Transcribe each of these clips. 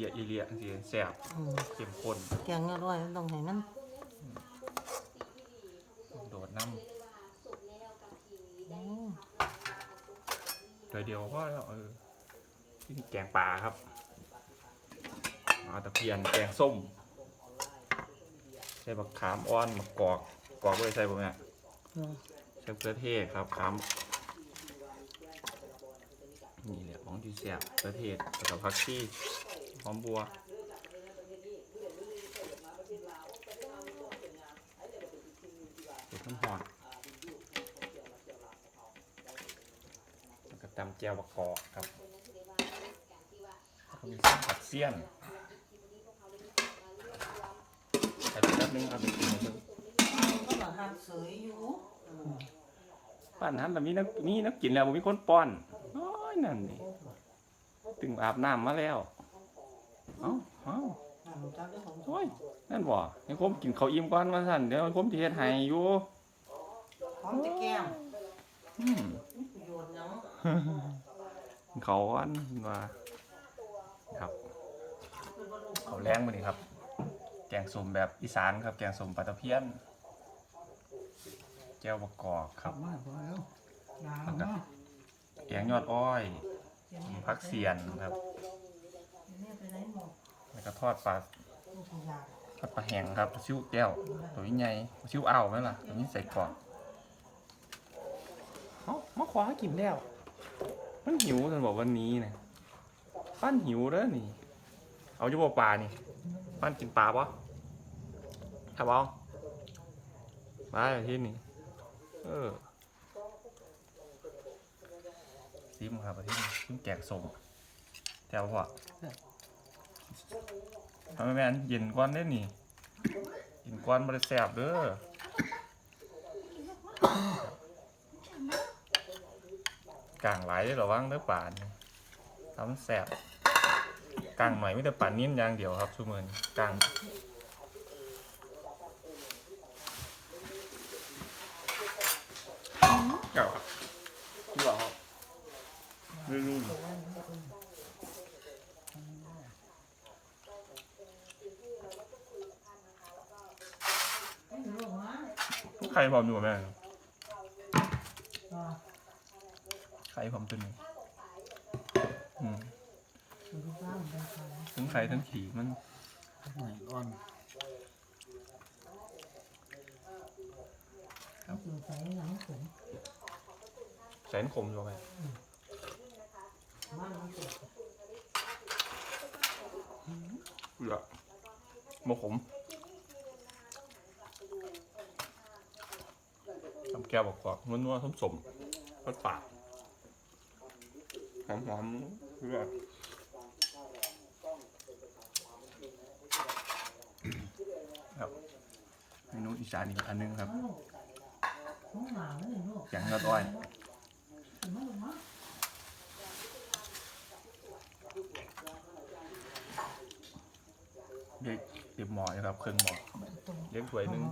ลียอีเลียสิแซ่บอืมเข้มข้นแกงอร่อยมันต้องให้มันโดดน้อืมำเดี๋ยวเดียวก็แล้วเออที่นี่แกงปลาครับเอาตะเพียนแกงส้ม ใส่บักขามอ่อนมะกอกกอกไว้ใส่ผมเนี่ยเออใส่เกลือเทศครับขามนี่แหละของที่แซ่บเกลือเทศแล้วก็ผักชี หอมบัว เด็ดน้ำหอนแล้วก็ตำแจ่วบักกอกครับแล้วก็มีผักเสี้ยนใส่ไปแป๊บนึงเอาไปกินเลยก็มาหันเสยอยู่อืมป้านนั้นแบบนี้นักนี่นักกินแล้วบ่มีคนป้อนน้อยนั่นนี่ตึงอาบน้ำมาแล้ว เอ้าเอ้าน้ำจักได้ของโอ้ยนั่นบ่ให้ผมกินข้าวอิ่มก่อนมาสั่นเดี๋ยวผมสิเฮ็ดให้อยู่หอมจะแก้มอืมมีประโยชน์หยังกินข้าวก่อนว่าครับข้าวแรงมื้อนี้ครับ แกงส้มแบบอีสานครับ แกงส้มปลาตะเพียนแจ่วบกกอกครับมาพอแล้วน้แล้วำก็เนาะแกงยอดอ้อยมีผักเสียนครับ แม่ไปไหนหมด แล้วก็ ทอดปลาลูกขยะทอดปลาแห้งครับปลาซิวแก้วตัวใหญ่ปลาซิวอ้าวไหมล่ะตัวนี้ใส่กรอบเขามาขวากินแล้วมันหิวจนบอกวันนี้นะปั้นหิวแล้วนี่ เอาอยู่บ่ปลานี่ปั้นกินปลาปะครับเอามาที่นี่เออซิมครับที่นี่ซิมแกงส้มแถวพอ ทำไมแม่นเย็นก้อนได้นี่กินก้อนบริแสบเด้อกางไหลระวังเด้อป่านทำแสบกางหน่อยไม่แต่ป่านนิ่มอย่างเดียวครับชุมือนกางเก่าครับที่บอกครับไม่รู้ ไม่รู้ว่า ใคร พร้อมอยู่กับแม่อ่าใครพร้อมตัวนี้อืมดูบ้างเป็นใครทั้งไข่ทั้งขี่มันหน่อยก่อนเขาอยู่ใส่หลังผมแสนคมอยู่ไหมบ้านมันเกิดเหลือโมขม ทำแก้วกกรอบนัวนัวๆส้มสมๆรสปากหอมๆเลือดครับเมนูอีสานอีกอันนึงครับห้อย่างยอดอ้อยเรียกเต็มหมอนะครับเครื่องหมอเลี้ยงถ้วยหนึง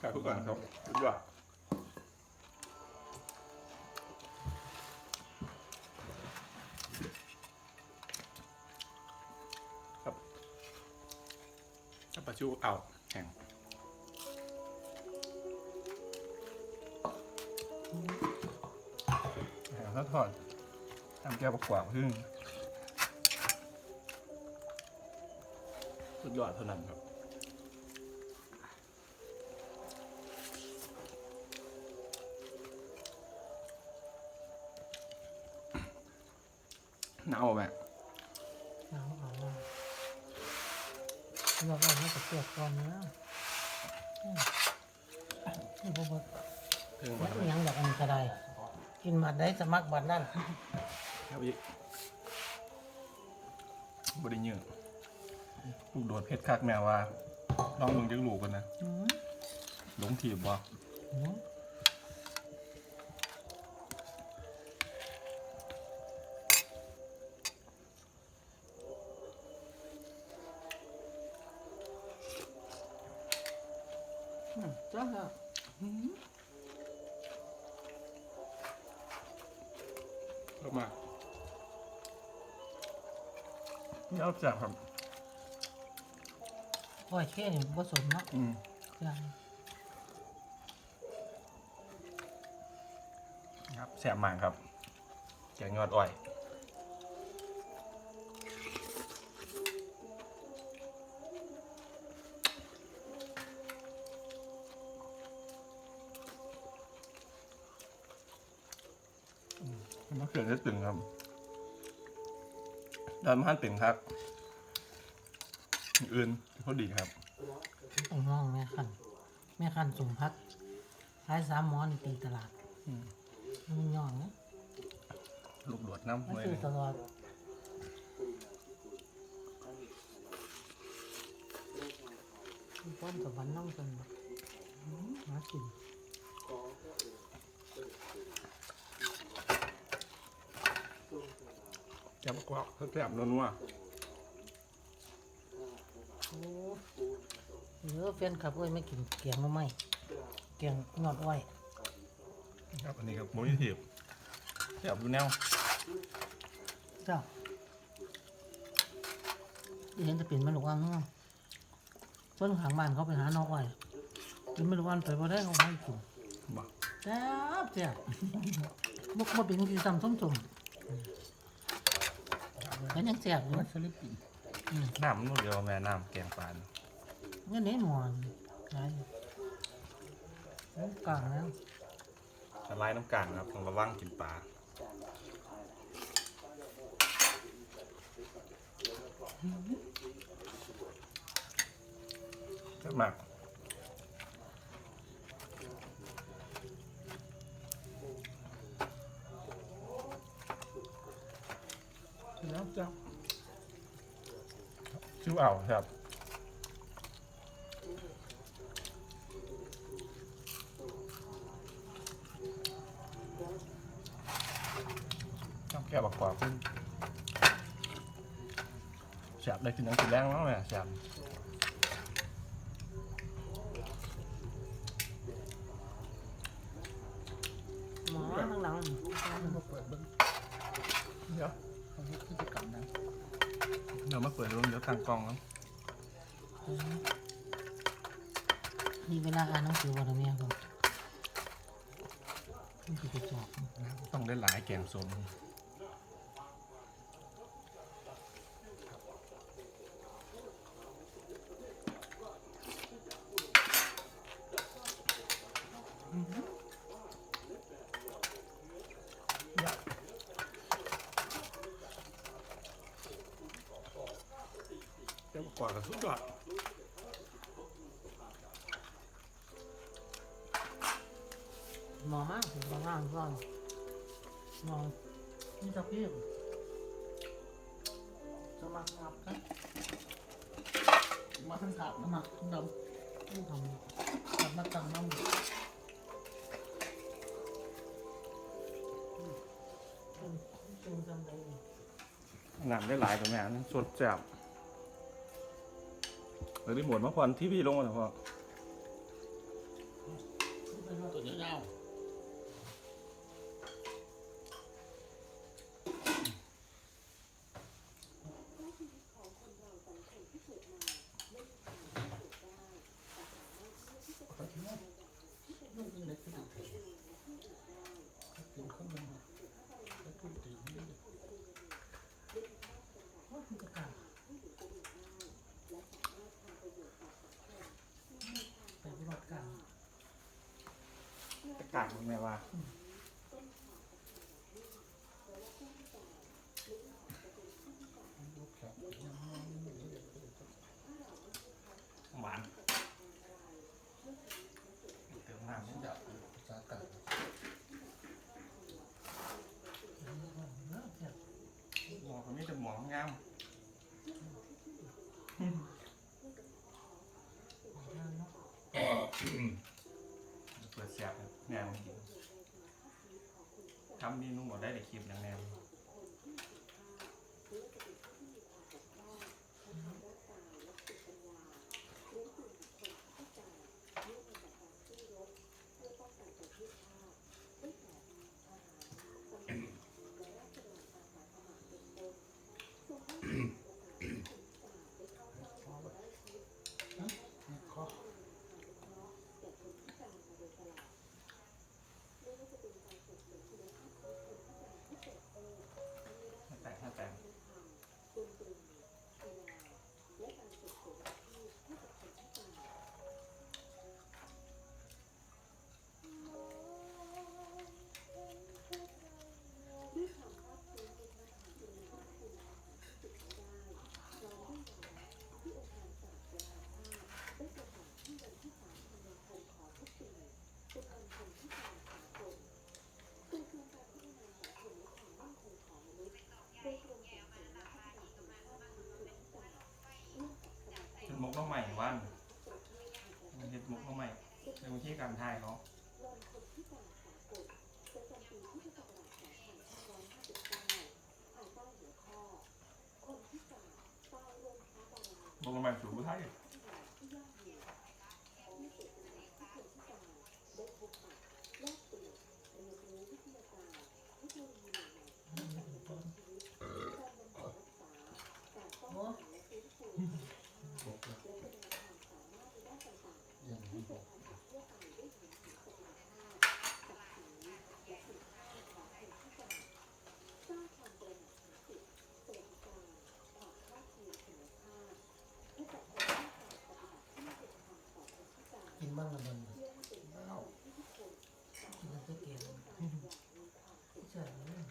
ครับทุกคนครับสุดยอดครับถ้าปลาชูเอาแข็งแข็งแล้วทอดทำแก้วประกวางพึ่งสุดยอดเท่านั้นครับ หนาวไหมเอาเอาเอาเราเอามาจากเปลือกก่อนนะนี่บ่เบิดเพิ่งมัมานอิหยังแบบอันนี้ก็ได้กินบัดได้สมัครบัดนั่นครับอีกบไดิเยอลูกโดดเพชรคักแมวว่าลองลงจักลูกกันนะอืมลงถีบบ่ ก็เหอเข้ามาเยเอาจากครับปอยเค่นี่ผสมเนาะอืมจ้ะครับแสบมากครับแกงยอดอ้อย เขือเทศตึงครับดอนมะขันตึงครับอย่างอื่นเขาดีครับต้องน้องแม่คันแม่คันสมพักขายสามหมอนตีตลาดอืมมันย่องนะลูกโดดน้ำมันไว้ซื้อเลยตลอดป้อนกับวันน้องกันแบบมากิน แซ่บกว่าแซ่บนัวโอ้เยอะแฟนคลับเอ้ยไม่กินเกียงมาไม่เกียงนอดอ้อยๆครับอันนี้ครับหมูยี่สิบแซ่บดูแนวเจ้าเห็นจะเป็นไม่รู้ว่าเนาะเพิ่นขางบ้านเขาไปหานอกอ้อยกินไม่รู้ว่าไปบ่ได้เขาให้กินบ่แซ่บแซ่บมุกมาเป็นที่ซ้ำส้มส้ มก็ยังแซ่บอยู่มันฟิลิปปินส์น้ำนู่นเดียวแม่น้ำแกงปลาเนอะเงี้ยเน้นหมอนได้กลางแล้วละลายน้ำกลางครับต้องระวังกินปลาแซ่บมากแล้วจ้า ชื่อ เดี๋ยวมาเปิดรูมเดี๋ยวทางกล้องครับนี่เวลาอ่านหนังสือวันนี้ครับนี่คือไปจอบต้องได้หลายแกงส้ม มัครครับครับมาทั้งขาดน้ำหมักทั้งดนี่ทำขาดมาตั้งน้ำำจึงจำได้น้ำได้หลายตัวแม่นั่นสดแจ่มเลยได้หมดมาพอนที่พี่ลงมาแล้วพ่อ ตัวยาว ไปรอดกลาง ตะกาดแม่ว่าหวานเติมน้ำนิดเดียวภาษากลางหมอคนนี้จะหมองามเปิดแสบแนวกิน ทำเมนูหมดได้ในคลิปอย่างแนวใกินบ้างละมันกินแล้วจะเกลียดใช่เลย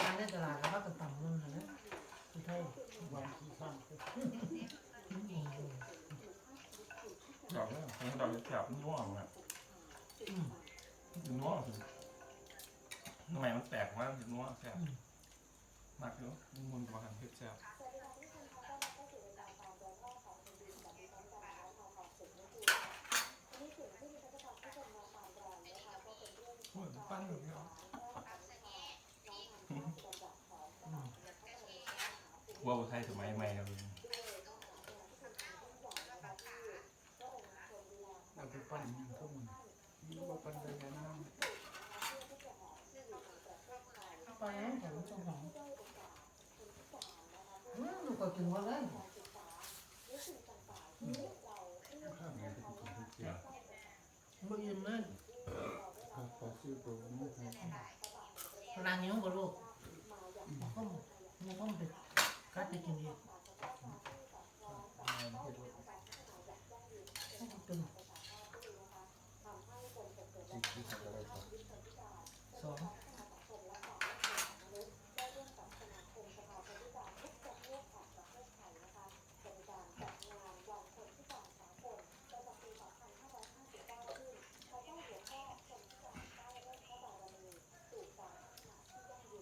การในตลาดแล้วก็ต่ำๆนั่นนะคือไทยวันที่สาม อืม ด อกเนี่ยดอกจะแฉบน่วงอะอืมน่วงสิทำไมมันแตกมาถึงน่วงแฉบอืมากเยอะมุนกว่าทางเพชรแฉบโอ้ยปั้นแบบนี้เหรออืมว่าอุทัยสมัยใหม่ครับเรา ปปั้นยังทุ่มนี่ว่าปั้นไปยังน้ไปแล้วแต่ไม่ต้องหอมอืมลูกก็กินหมดเลยำข้างไหนจะเป็นคนที่เกี่ยวบ่อิ่มเลยขอซื้อตัวนี้ให้พลังหิวบ่ลูกมันก็มันก็ไปกัดไปกินอีก งานให้ดู มันก็เป็น สิ่งที่ทำอะไรต่อสองเ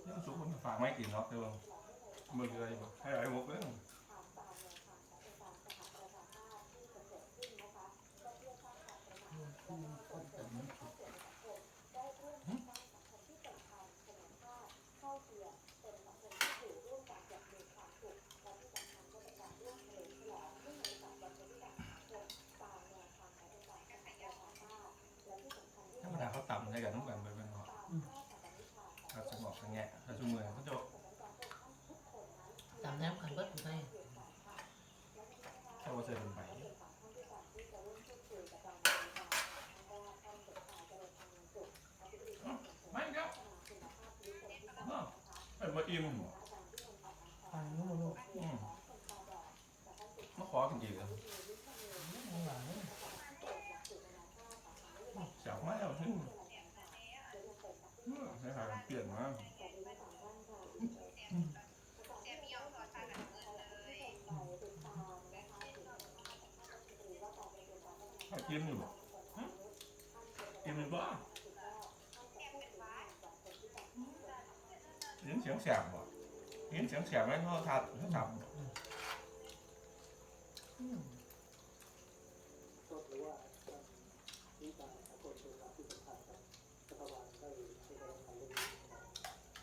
รื่องสุกมันฝากไม่กินหรอกเดี๋ยวมึงเลยให้ไอ้หมกเลย แต่ไม่ถูก ธรรมดาเขา ต่ำให้กันต้องกันไปเป็นหรอเขาสมองอย่างเงี้ยเขาจุ่มมือเขาจะตามแนวกันเบิดอยู่ไทยเขาว่าเสร็จเป็นไปไม่ครับเป็นมาอิ่มพลังหิวบ่ลูกอืมมาขอกันอีกอะ ไม่หวานเลย จับไม่เอาที่ใช่ค่ะเปลี่ยนมาเอา กินอยู่บ่กินอยู่บ่ยินเสียงแสบบ่ยินเสียงแสบไหมเขาทัดเขาจับอืมก็ถือว่ามีการสากลเป็นหลักที่สำคัญครับรัฐบาลได้ให้กำลังเรื่องนี้นะครับ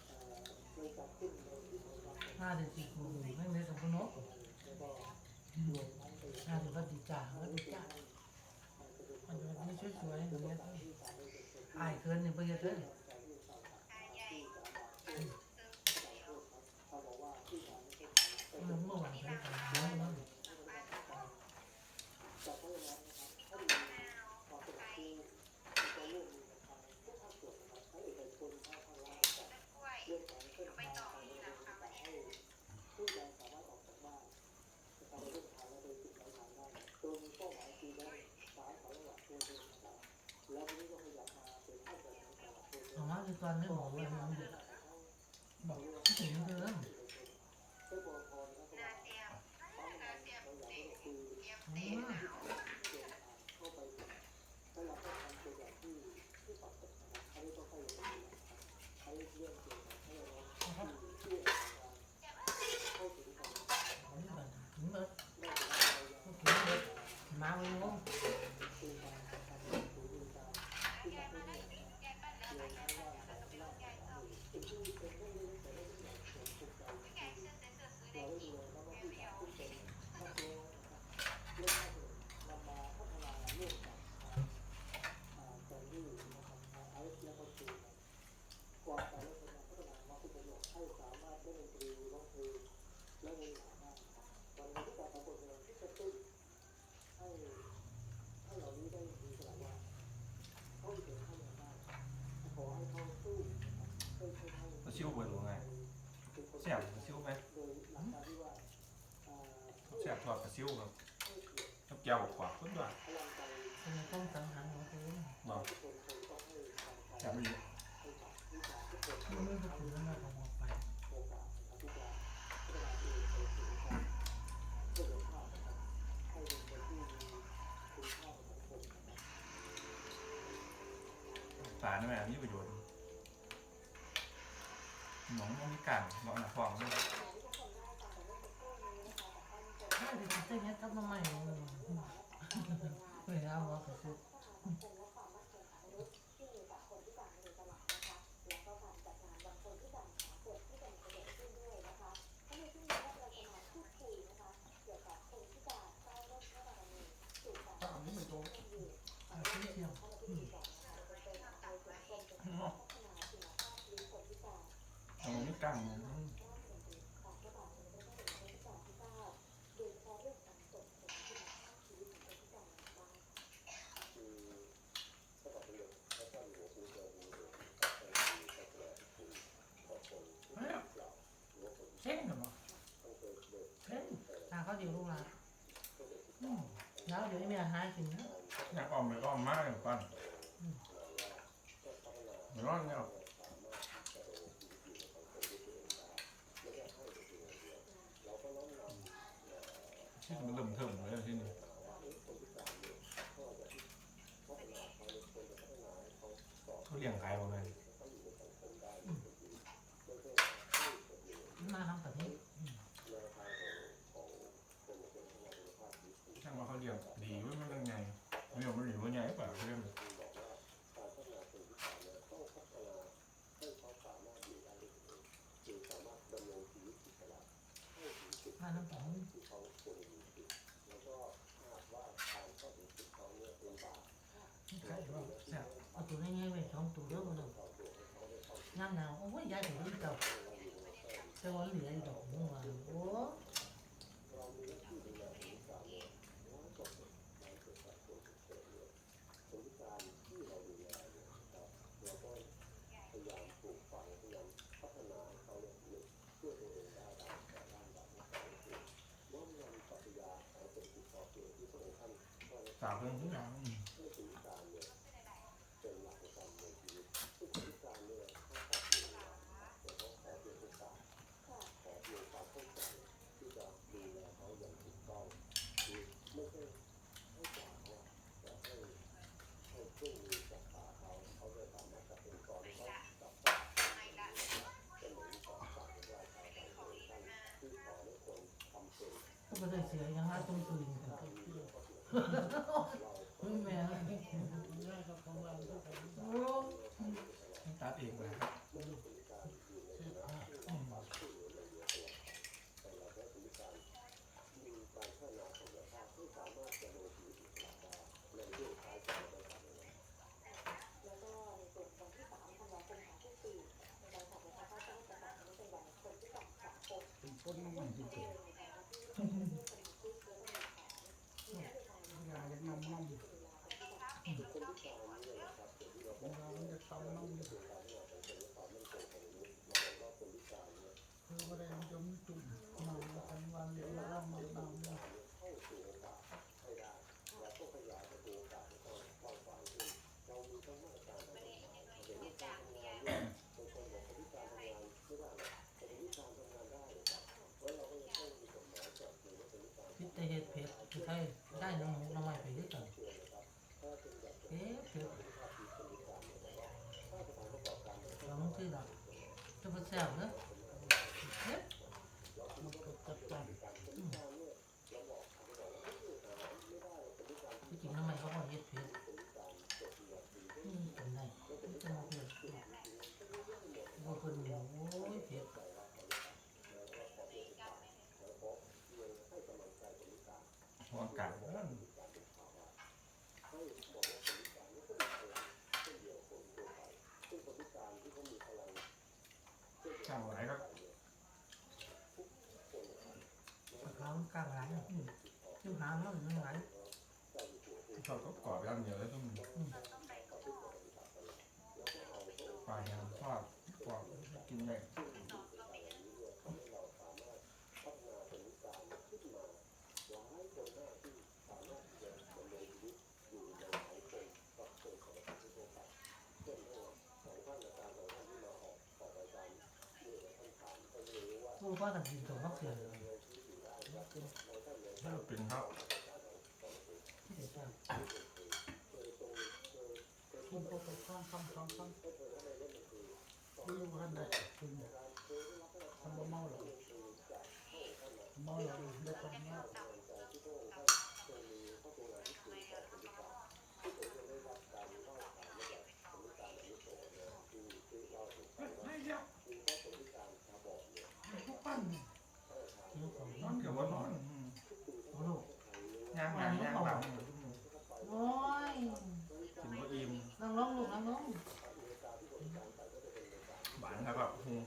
เอ่อโดยจัดขึ้นในที่ของกาเดือนสี่กูไม่ได้สมบูรณ์เนาะแล้วก็รวมทั้งไปห้าเดือนก็ดีจ้าก็ดีจ้า สวยๆอย่างเงี้ยอายเกินเนี่ยเพื่อะเลยเขาบอกว่าที่การไม่ใช่มันเมื่อวานไปกันเยอะมา แล้วนี้ก็ขยับมาเป็นให้กับทางการตัวเดินสองวันคือตอนนี้บอกว่ามันบอกถึงเดิมเพื่อปกครองนะครับเราอยากให้คืออืม ก้วกว่าสุดยอดเป็นต้องสังหารของตัวเองบอกแซ่บดีมันไม่ก็ถือแล้วมาของออกไปปลาเนี่ยแม่มีประโยชน์หนองมันมีกันหนองหนักฟองด้วย ถ้าเดี๋ยว จะเฮ็ดกับน้ำใหม่เลยเวลาหัวกระสุน ตามนี้ไม่ตรง อาชีพเดียวอืม หนองมีกัน เช่นกันบ่ เฮ้ยตาเขาเดียวลูกหลานอืมแล้วเดี๋ยวไอ้แม่หากินนะอยากออมไปก็ออมมากเลยปั้นไม่ร้อนเนี่ยที่มันเริ่มเทิมเลยที่นี่เขาเลี้ยงขายหมดเลยมาทำแบบนี้ ช่างว่าเขาเลี้ยงดีเว้ยมันยังไงเลี้ยงมันดีว่าไง เปล่าเรื่องมาทำแบบนี้นี่ใครบอกแซ่เอาตัวง่ายๆไว้สองตัวเด้อบ่เลยน้ำหนาวโอ้ยยายถึงรีบเก่าแต่ว่าเหลืออีกดอกนึงว่าโอ้ สาวเพิ่งทุกอย่าก็ไม่ได้เสียยังหาต้นปืนไม่แม่ ง่ายกับของเราด้วยกัน โอ้ ตัดเองเลยครับ เป็นต้นมันที่เกิดยาจะนำน้ำเราจะทำน้ำคือว่าได้จะมีตุ่มมาทันวันเดียวเรามาดำเนี่ย พิษแต่เห็ด เผ็ดคือใครได้น้ำหมูน้ำไม้ไปด้วยกันเอ๊ะเผ็ดเราไม่คือดอกจะมาแซ่บเนอะเผ็ด มันก็จัดการ ที่จริงน้ำไม้เขาบอกเห็ดเผ็ดอืมเป็นไรมันจะมาเผ็ดว่าคนเหนียวโอ้ยเผ็ด เพราะ อากาศร้างไหนก็ขาวกลางหลังอืมจิ้มหางมันมันไหลชอบก็กรอบไปทำเดียวแล้วต้องปลาแห้งทอดกรอบกินไดู้้ว่ากันกินตัวมะเขือเลยถ้าเราเป็นครับที่เด็ดจ้าคุณก็ไปข้างคำสองคำไม่รู้ว่าไหนคุณทำมาเมาหรอเมาหรอเด้ตรงนี้ ลูกของ นอนกับว่านอนลูกย่างหลังย่างหลังโอ้ยกินก็อิ่มนั่งลงลูกนั่งลงหวานครับแบบอืม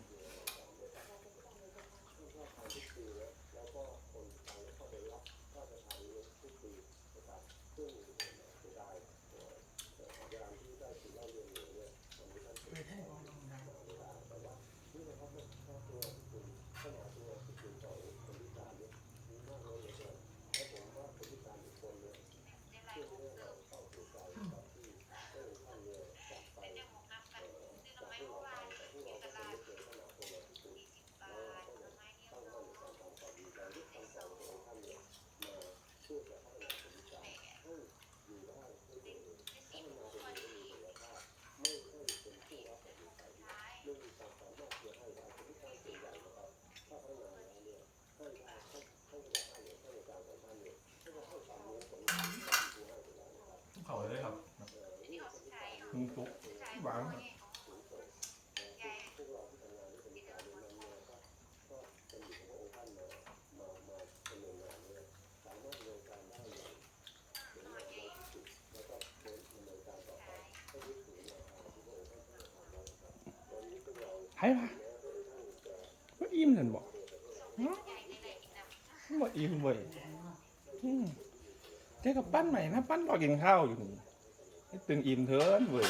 ไม่ให้ของเรานะ เขาเลยครับหมูซุป หวานไผ่ปะว่าอิ่มนั่นบอกว่อิ่มเว้ยเจ๊กับปั้นใหม่นะ ปั้นรอกินข้าวอยู่นี่ตึงอิ่มเถินเว้ย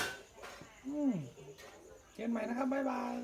เจอกันใหม่นะครับ บ๊ายบาย